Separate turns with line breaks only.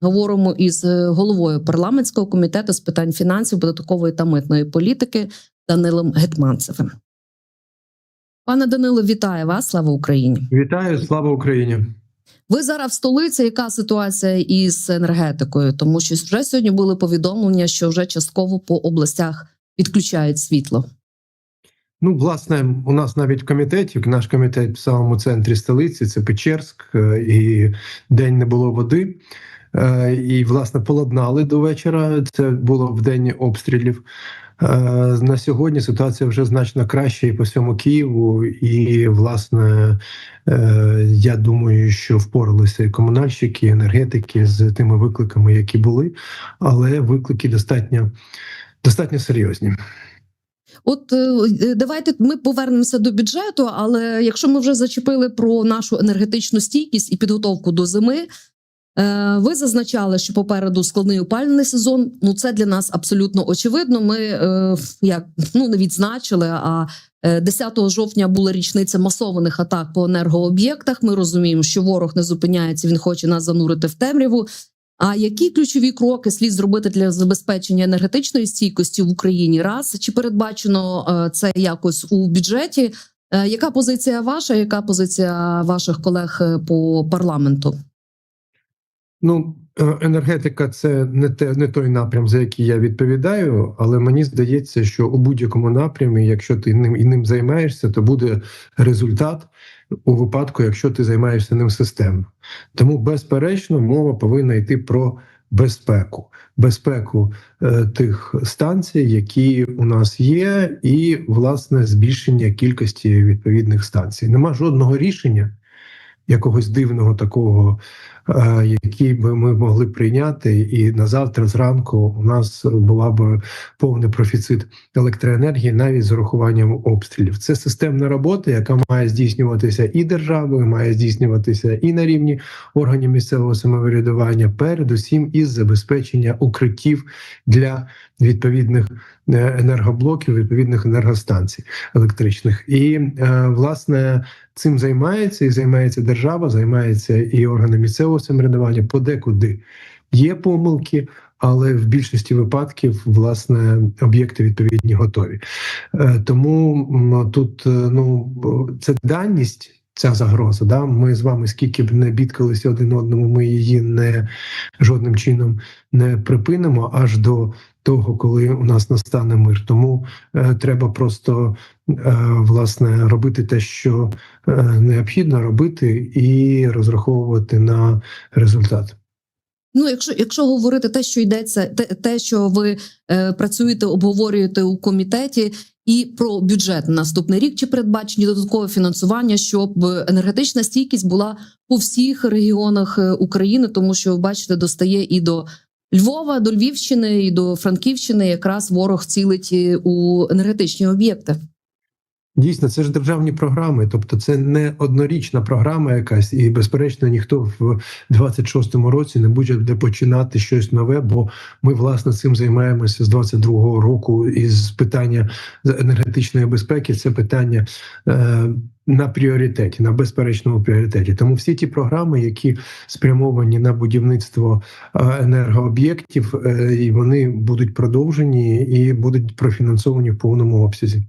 Говоримо із е, головою парламентського комітету з питань фінансів, податкової та митної політики Данилом Гетманцевим. Пане Данило, вітаю вас! Слава Україні!
Вітаю, слава Україні.
Ви зараз в столиці. Яка ситуація із енергетикою? Тому що вже сьогодні були повідомлення, що вже частково по областях відключають світло.
Ну, власне, у нас навіть в комітеті, наш комітет в самому центрі столиці, це Печерськ, е, і день не було води. Е, І, власне, поладнали до вечора. Це було в день обстрілів. Е, На сьогодні ситуація вже значно краща і по всьому Києву. І, власне, е, я думаю, що впоралися комунальщики, енергетики з тими викликами, які були, але виклики достатньо, достатньо серйозні.
От давайте ми повернемося до бюджету. Але якщо ми вже зачепили про нашу енергетичну стійкість і підготовку до зими, ви зазначали, що попереду складний опалювальний сезон. Ну це для нас абсолютно очевидно. Ми е, як ну не відзначили. А е, 10 жовтня була річниця масованих атак по енергооб'єктах. Ми розуміємо, що ворог не зупиняється. Він хоче нас занурити в темряву. А які ключові кроки слід зробити для забезпечення енергетичної стійкості в Україні? Раз чи передбачено е, це якось у бюджеті? Е, Яка позиція ваша? Яка позиція ваших колег е, по парламенту?
Ну, е, енергетика це не те, не той напрям, за який я відповідаю, але мені здається, що у будь-якому напрямі, якщо ти ним і ним займаєшся, то буде результат у випадку, якщо ти займаєшся ним системно. Тому, безперечно, мова повинна йти про безпеку, безпеку е, тих станцій, які у нас є, і власне збільшення кількості відповідних станцій. Нема жодного рішення якогось дивного такого, е, який би ми могли прийняти, і на завтра зранку у нас була б повний профіцит електроенергії, навіть з урахуванням обстрілів. Це системна робота, яка має здійснюватися і державою, має здійснюватися і на рівні органів місцевого самоврядування, передусім із забезпечення укриттів для відповідних е, енергоблоків, відповідних енергостанцій електричних. І е, власне цим займається і займається держава, займається і органи місцевого самоврядування подекуди. Є помилки, але в більшості випадків власне об'єкти відповідні готові. Е, Тому тут е, ну це даність. Ця загроза, да ми з вами скільки б не бідкалися один одному, ми її не жодним чином не припинимо аж до того, коли у нас настане мир. Тому е, треба просто е, власне робити те, що е, необхідно робити, і розраховувати на результат.
Ну, якщо якщо говорити те, що йдеться, те, те що ви е, працюєте, обговорюєте у комітеті, і про бюджет на наступний рік, чи передбачені додаткове фінансування, щоб енергетична стійкість була по всіх регіонах е, України, тому що бачите, достає і до Львова, до Львівщини, і до Франківщини, якраз ворог цілить е, у енергетичні об'єкти.
Дійсно, це ж державні програми, тобто це не однорічна програма якась, і безперечно ніхто в 26-му році не буде починати щось нове, бо ми власне цим займаємося з 22-го року. Із питання енергетичної безпеки це питання е, на пріоритеті, на безперечному пріоритеті. Тому всі ті програми, які спрямовані на будівництво е, енергооб'єктів, е, і вони будуть продовжені і будуть профінансовані в повному обсязі.